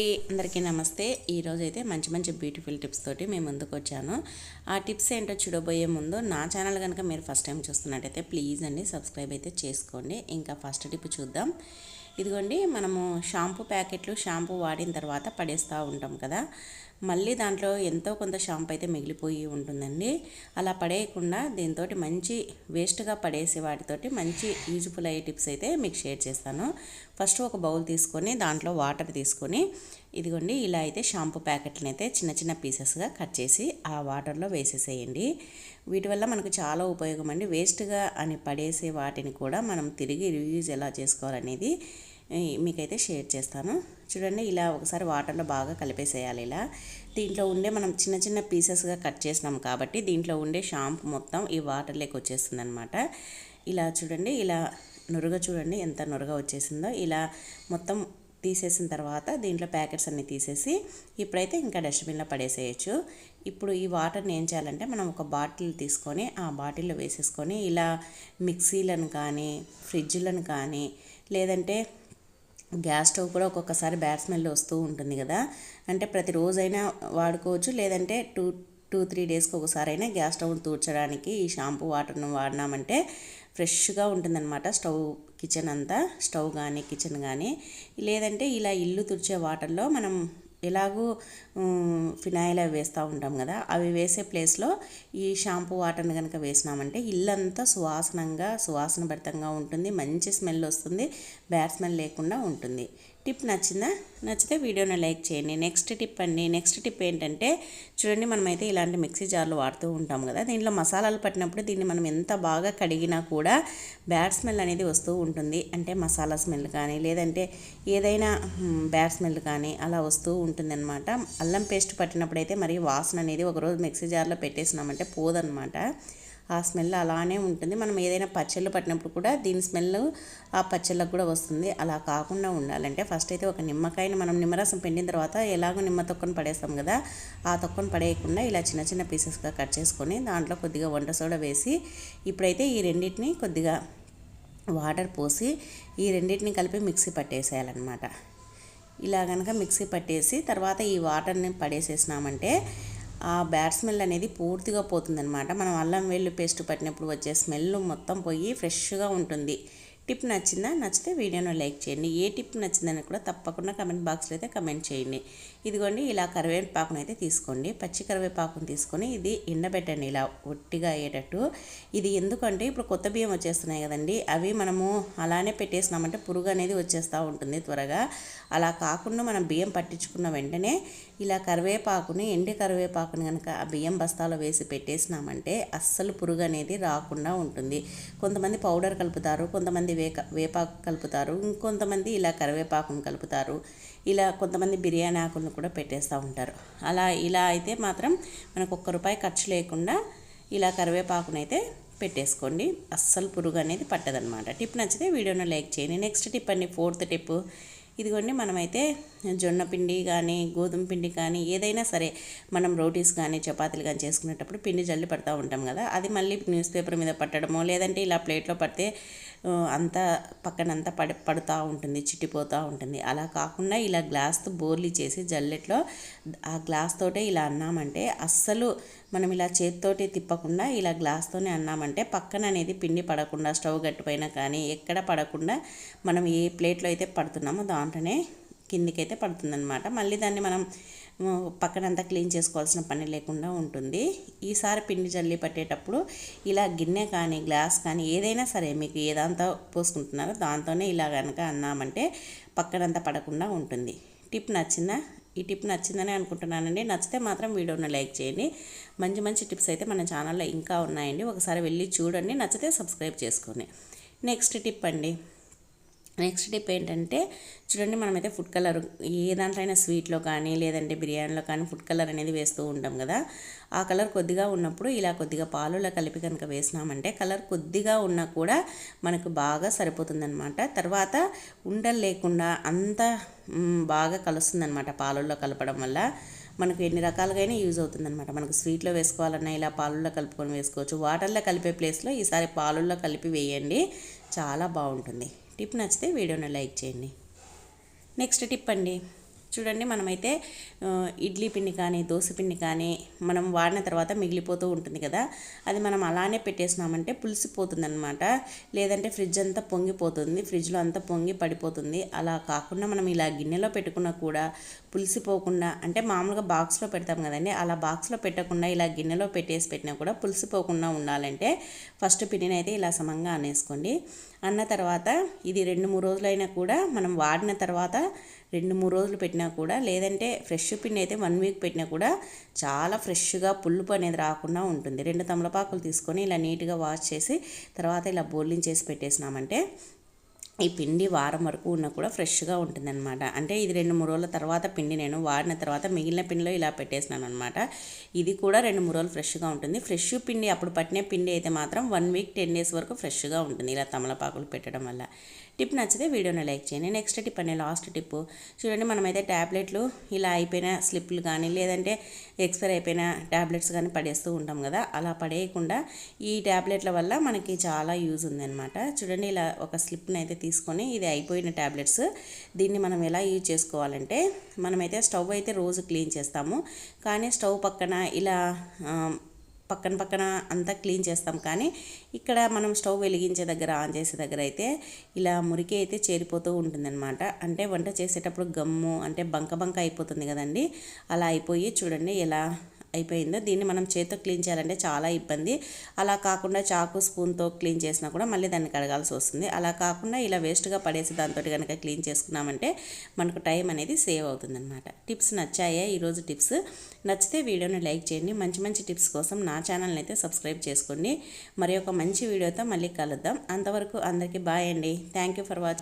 అందరికీ నమస్తే. ఈరోజు అయితే మంచి మంచి బ్యూటిఫుల్ టిప్స్ తోటి మేము ముందుకు వచ్చాను. ఆ టిప్స్ ఏంటో చూడబోయే ముందు నా ఛానల్ కనుక మీరు ఫస్ట్ టైం చూస్తున్నట్టయితే ప్లీజ్ అండి సబ్స్క్రైబ్ అయితే చేసుకోండి. ఇంకా ఫస్ట్ టిప్ చూద్దాం. ఇదిగోండి మనము షాంపూ ప్యాకెట్లు షాంపూ వాడిన తర్వాత పడేస్తూ ఉంటాం కదా. మళ్ళీ దాంట్లో ఎంతో కొంత షాంపూ అయితే మిగిలిపోయి ఉంటుందండి. అలా పడేయకుండా దీంతో మంచి వేస్ట్గా పడేసే వాటితోటి మంచి యూజ్ఫుల్ అయ్యే టిప్స్ అయితే మీకు షేర్ చేస్తాను. ఫస్ట్ ఒక బౌల్ తీసుకొని దాంట్లో వాటర్ తీసుకొని ఇదిగోండి ఇలా అయితే షాంపూ ప్యాకెట్లను అయితే చిన్న చిన్న పీసెస్గా కట్ చేసి ఆ వాటర్లో వేసేసేయండి. వీటి వల్ల మనకు చాలా ఉపయోగం అండి వేస్ట్గా అని పడేసే వాటిని కూడా మనం తిరిగి రివ్యూజ్ ఎలా చేసుకోవాలనేది మీకైతే షేర్ చేస్తాను. చూడండి ఇలా ఒకసారి వాటర్లో బాగా కలిపేసేయాలి ఇలా. దీంట్లో ఉండే మనం చిన్న చిన్న పీసెస్గా కట్ చేసినాం కాబట్టి దీంట్లో ఉండే షాంపూ మొత్తం ఈ వాటర్లోకి వచ్చేస్తుంది అనమాట ఇలా చూడండి ఇలా నురుగ చూడండి ఎంత నురుగ వచ్చేసిందో. ఇలా మొత్తం తీసేసిన తర్వాత దీంట్లో ప్యాకెట్స్ అన్నీ తీసేసి ఇప్పుడైతే ఇంకా డస్ట్బిన్లో పడేసేయచ్చు. ఇప్పుడు ఈ వాటర్ని ఏం చేయాలంటే మనం ఒక బాటిల్ తీసుకొని ఆ బాటిల్లో వేసేసుకొని ఇలా మిక్సీలను కానీ ఫ్రిడ్జ్లను కానీ లేదంటే గ్యాస్ స్టవ్ కూడా ఒక్కొక్కసారి బ్యాడ్ స్మెల్ వస్తూ ఉంటుంది కదా. అంటే ప్రతిరోజైనా వాడుకోవచ్చు లేదంటే టూ టూ త్రీ డేస్కి ఒకసారి అయినా గ్యాస్ స్టవ్ తూర్చడానికి ఈ షాంపూ వాటర్ను వాడినామంటే ఫ్రెష్గా ఉంటుందన్నమాట స్టవ్ కిచెన్ అంతా. స్టవ్ కానీ కిచెన్ కానీ లేదంటే ఇలా ఇల్లు తుడిచే వాటర్లో మనం ఎలాగూ ఫినాయిల్ అవి వేస్తూ ఉంటాం కదా అవి వేసే ప్లేస్లో ఈ షాంపూ వాటర్ని కనుక వేసినామంటే ఇల్లంతా సువాసనంగా సువాసన భరితంగా ఉంటుంది. మంచి స్మెల్ వస్తుంది. బ్యాడ్ స్మెల్ లేకుండా ఉంటుంది. టిప్ నచ్చిందా? నచ్చితే వీడియోని లైక్ చేయండి. నెక్స్ట్ టిప్ అండి. నెక్స్ట్ టిప్ ఏంటంటే చూడండి మనమైతే ఇలాంటి మిక్సీ జార్లు వాడుతూ ఉంటాం కదా. దీంట్లో మసాలాలు పట్టినప్పుడు దీన్ని మనం ఎంత బాగా కడిగినా కూడా బ్యాడ్ స్మెల్ అనేది వస్తూ ఉంటుంది. అంటే మసాలా స్మెల్ కానీ లేదంటే ఏదైనా బ్యాడ్ స్మెల్ కానీ అలా వస్తూ ఉంటుందన్నమాట. అల్లం పేస్ట్ పట్టినప్పుడైతే మరి వాసన అనేది ఒకరోజు మిక్సీ జార్లో పెట్టేసినామంటే పోదనమాట ఆ స్మెల్ అలానే ఉంటుంది. మనం ఏదైనా పచ్చళ్ళు పట్టినప్పుడు కూడా దీని స్మెల్ ఆ పచ్చళ్ళకు కూడా వస్తుంది. అలా కాకుండా ఉండాలంటే ఫస్ట్ అయితే ఒక నిమ్మకాయని మనం నిమ్మరసం పిండిన తర్వాత ఎలాగో నిమ్మ తొక్కను పడేస్తాం కదా ఆ తొక్కను పడేయకుండా ఇలా చిన్న చిన్న పీసెస్గా కట్ చేసుకొని దాంట్లో కొద్దిగా వంట సోడా వేసి ఇప్పుడైతే ఈ రెండింటిని కొద్దిగా వాటర్ పోసి ఈ రెండింటిని కలిపి మిక్సీ పట్టేసేయాలన్నమాట. ఇలా కనుక మిక్సీ పట్టేసి తర్వాత ఈ వాటర్ని పడేసేసినామంటే ఆ బ్యాడ్ స్మెల్ అనేది పూర్తిగా పోతుందనమాట మనం అల్లం వెల్లు పేస్ట్ పట్టినప్పుడు వచ్చే స్మెల్ మొత్తం పోయి ఫ్రెష్గా ఉంటుంది. టిప్ నచ్చిందా? నచ్చితే వీడియోను లైక్ చేయండి. ఏ టిప్ నచ్చిందని కూడా తప్పకుండా కమెంట్ బాక్స్లో అయితే కమెంట్ చేయండి. ఇదిగోండి ఇలా కరివేపాకును అయితే తీసుకోండి. పచ్చి కరివేపాకును తీసుకొని ఇది ఎండబెట్టండి. ఇలా ఒట్టిగా అయ్యేటట్టు. ఇది ఎందుకంటే ఇప్పుడు కొత్త బియ్యం వచ్చేస్తున్నాయి కదండి. అవి మనము అలానే పెట్టేసినామంటే పురుగు అనేది వచ్చేస్తూ ఉంటుంది త్వరగా. అలా కాకుండా మనం బియ్యం పట్టించుకున్న వెంటనే ఇలా కరివేపాకుని ఎండి కరివేపాకుని కనుక ఆ బియ్యం బస్తాలో వేసి పెట్టేసినామంటే అస్సలు పురుగు అనేది రాకుండా ఉంటుంది. కొంతమంది పౌడర్ కలుపుతారు కొంతమంది వేక వేపాకు కలుపుతారు. ఇంకొంతమంది ఇలా కరివేపాకును కలుపుతారు. ఇలా కొంతమంది బిర్యానీ ఆకులను కూడా పెట్టేస్తూ ఉంటారు. అలా ఇలా అయితే మాత్రం మనకు ఒక్క రూపాయి ఖర్చు లేకుండా ఇలా కరివేపాకునైతే పెట్టేసుకోండి. అస్సలు పురుగు అనేది పట్టదనమాట టిప్ నచ్చితే వీడియోను లైక్ చేయండి. నెక్స్ట్ టిప్ అండి ఫోర్త్ టిప్. ఇదిగోండి మనమైతే జొన్న పిండి కానీ గోధుమ పిండి కానీ ఏదైనా సరే మనం రోటీస్ కానీ చపాతీలు కానీ చేసుకునేటప్పుడు పిండి జల్లి పడతా ఉంటాం కదా. అది మళ్ళీ న్యూస్ పేపర్ మీద పట్టడమో లేదంటే ఇలా ప్లేట్లో పడితే అంతా పక్కనంతా పడి పడుతూ ఉంటుంది చిట్టిపోతూ ఉంటుంది. అలా కాకుండా ఇలా గ్లాస్తో బోర్లీ చేసి జల్లెట్లో ఆ గ్లాస్ తోటే ఇలా అన్నామంటే అస్సలు మనం ఇలా చేతితోటి తిప్పకుండా ఇలా గ్లాస్తోనే అన్నామంటే పక్కన అనేది పిండి పడకుండా స్టవ్ గట్టిపైన కానీ ఎక్కడ పడకుండా మనం ఏ ప్లేట్లో అయితే పడుతున్నామో దాంట్లోనే కిందికైతే పడుతుందనమాట మళ్ళీ దాన్ని మనం పక్కనంతా క్లీన్ చేసుకోవాల్సిన పని లేకుండా ఉంటుంది. ఈసారి పిండి జల్లి పట్టేటప్పుడు ఇలా గిన్నె కానీ గ్లాస్ కానీ ఏదైనా సరే మీకు ఏదంతా పోసుకుంటున్నారో దాంతోనే ఇలా కనుక అన్నామంటే పక్కనంతా పడకుండా ఉంటుంది. టిప్ నచ్చిందా ఈ టిప్ నచ్చిందని అనుకుంటున్నానండి. నచ్చితే మాత్రం వీడియోను లైక్ చేయండి. మంచి మంచి టిప్స్ అయితే మన ఛానల్లో ఇంకా ఉన్నాయండి. ఒకసారి వెళ్ళి చూడండి. నచ్చితే సబ్స్క్రైబ్ చేసుకోండి. నెక్స్ట్ టిప్ అండి. నెక్స్ట్ టిప్ ఏంటంటే చూడండి మనమైతే ఫుడ్ కలర్ ఏ దాంట్లో అయినా స్వీట్లో కానీ లేదంటే బిర్యానీలో కానీ ఫుడ్ కలర్ అనేది వేస్తూ ఉంటాం కదా. ఆ కలర్ కొద్దిగా ఉన్నప్పుడు ఇలా కొద్దిగా పాలులో కలిపి కనుక వేసినామంటే కలర్ కొద్దిగా ఉన్నా కూడా మనకు బాగా సరిపోతుందనమాట తర్వాత ఉండలు లేకుండా అంత బాగా కలుస్తుందనమాట పాలల్లో కలపడం వల్ల. మనకు ఎన్ని రకాలుగా యూజ్ అవుతుందన్నమాట. మనకు స్వీట్లో వేసుకోవాలన్నా ఇలా పాలల్లో కలుపుకొని వేసుకోవచ్చు. వాటర్లో కలిపే ప్లేస్లో ఈసారి పాలల్లో కలిపి వేయండి. చాలా బాగుంటుంది. టిప్ నచ్చితే వీడియోని లైక్ చేయండి. నెక్స్ట్ టిప్ అండి. చూడండి మనమైతే ఇడ్లీ పిండి కానీ దోశ పిండి కానీ మనం వాడిన తర్వాత మిగిలిపోతూ ఉంటుంది కదా. అది మనం అలానే పెట్టేసినామంటే పులిసిపోతుందనమాట లేదంటే ఫ్రిడ్జ్ అంతా పొంగిపోతుంది ఫ్రిడ్జ్లో అంతా పొంగి పడిపోతుంది. అలా కాకుండా మనం ఇలా గిన్నెలో పెట్టుకున్నా కూడా పులిసిపోకుండా అంటే మామూలుగా బాక్స్లో పెడతాం కదండి అలా బాక్స్లో పెట్టకుండా ఇలా గిన్నెలో పెట్టేసి పెట్టినా కూడా పులిసిపోకుండా ఉండాలంటే ఫస్ట్ పిండిని అయితే ఇలా సమంగా అనేసుకోండి. అన్న తర్వాత ఇది రెండు మూడు రోజులైనా కూడా మనం వాడిన తర్వాత రెండు మూడు రోజులు పెట్టినా కూడా లేదంటే ఫ్రెష్ పిండి అయితే వన్ వీక్ పెట్టినా కూడా చాలా ఫ్రెష్గా పులుపు అనేది రాకుండా ఉంటుంది. రెండు తమలపాకులు తీసుకొని ఇలా నీట్గా వాష్ చేసి తర్వాత ఇలా బోర్లించేసి పెట్టేసినామంటే ఈ పిండి వారం వరకు ఉన్నా కూడా ఫ్రెష్గా ఉంటుందన్నమాట. అంటే ఇది రెండు మూడు రోజుల తర్వాత పిండి నేను వాడిన తర్వాత మిగిలిన పిండిలో ఇలా పెట్టేసినాను అనమాట ఇది కూడా రెండు మూడు రోజులు ఫ్రెష్గా ఉంటుంది. ఫ్రెష్ పిండి అప్పుడు పట్టిన పిండి అయితే మాత్రం వన్ వీక్ టెన్ డేస్ వరకు ఫ్రెష్గా ఉంటుంది ఇలా తమలపాకులు పెట్టడం వల్ల. టిప్ నచ్చితే వీడియోని లైక్ చేయండి. నెక్స్ట్ టిప్ అనే లాస్ట్ టిప్. చూడండి మనమైతే ట్యాబ్లెట్లు ఇలా అయిపోయిన స్లిప్లు కానీ లేదంటే ఎక్స్పైర్ అయిపోయిన ట్యాబ్లెట్స్ కానీ పడేస్తూ ఉంటాం కదా అలా పడేయకుండా ఈ ట్యాబ్లెట్ల వల్ల మనకి చాలా యూజ్ ఉందన్నమాట. చూడండి ఇలా ఒక స్లిప్ని అయితే తీసుకొని ఇది అయిపోయిన ట్యాబ్లెట్స్ దీన్ని మనం ఎలా యూజ్ చేసుకోవాలంటే మనమైతే స్టవ్ అయితే రోజు క్లీన్ చేస్తాము. కానీ స్టవ్ పక్కన ఇలా పక్కన పక్కన అంతా క్లీన్ చేస్తాం. కానీ ఇక్కడ మనం స్టవ్ వెలిగించే దగ్గర ఆన్ చేసే దగ్గర అయితే ఇలా మురికి అయితే చేరిపోతూ ఉంటుందన్నమాట. అంటే వంట చేసేటప్పుడు గమ్ము అంటే బంక బంక అయిపోతుంది కదండి. అలా అయిపోయి చూడండి ఎలా అయిపోయిందో? దీన్ని మనం చేతితో క్లీన్ చేయాలంటే చాలా ఇబ్బంది. అలా కాకుండా చాకు స్పూన్తో క్లీన్ చేసినా కూడా మళ్ళీ దాన్ని కడగాల్సి వస్తుంది. అలా కాకుండా ఇలా వేస్ట్గా పడేసి దాంతో కనుక క్లీన్ చేసుకున్నామంటే మనకు టైం అనేది సేవ్ అవుతుందన్నమాట. టిప్స్ నచ్చాయా? ఈరోజు టిప్స్. నచ్చితే వీడియోని లైక్ చేయండి. మంచి మంచి టిప్స్ కోసం నా ఛానల్ని అయితే సబ్స్క్రైబ్ చేసుకోండి. మరి ఒక మంచి వీడియోతో మళ్ళీ కలుద్దాం. అంతవరకు అందరికీ బాయ్ అండి. Thank you for watching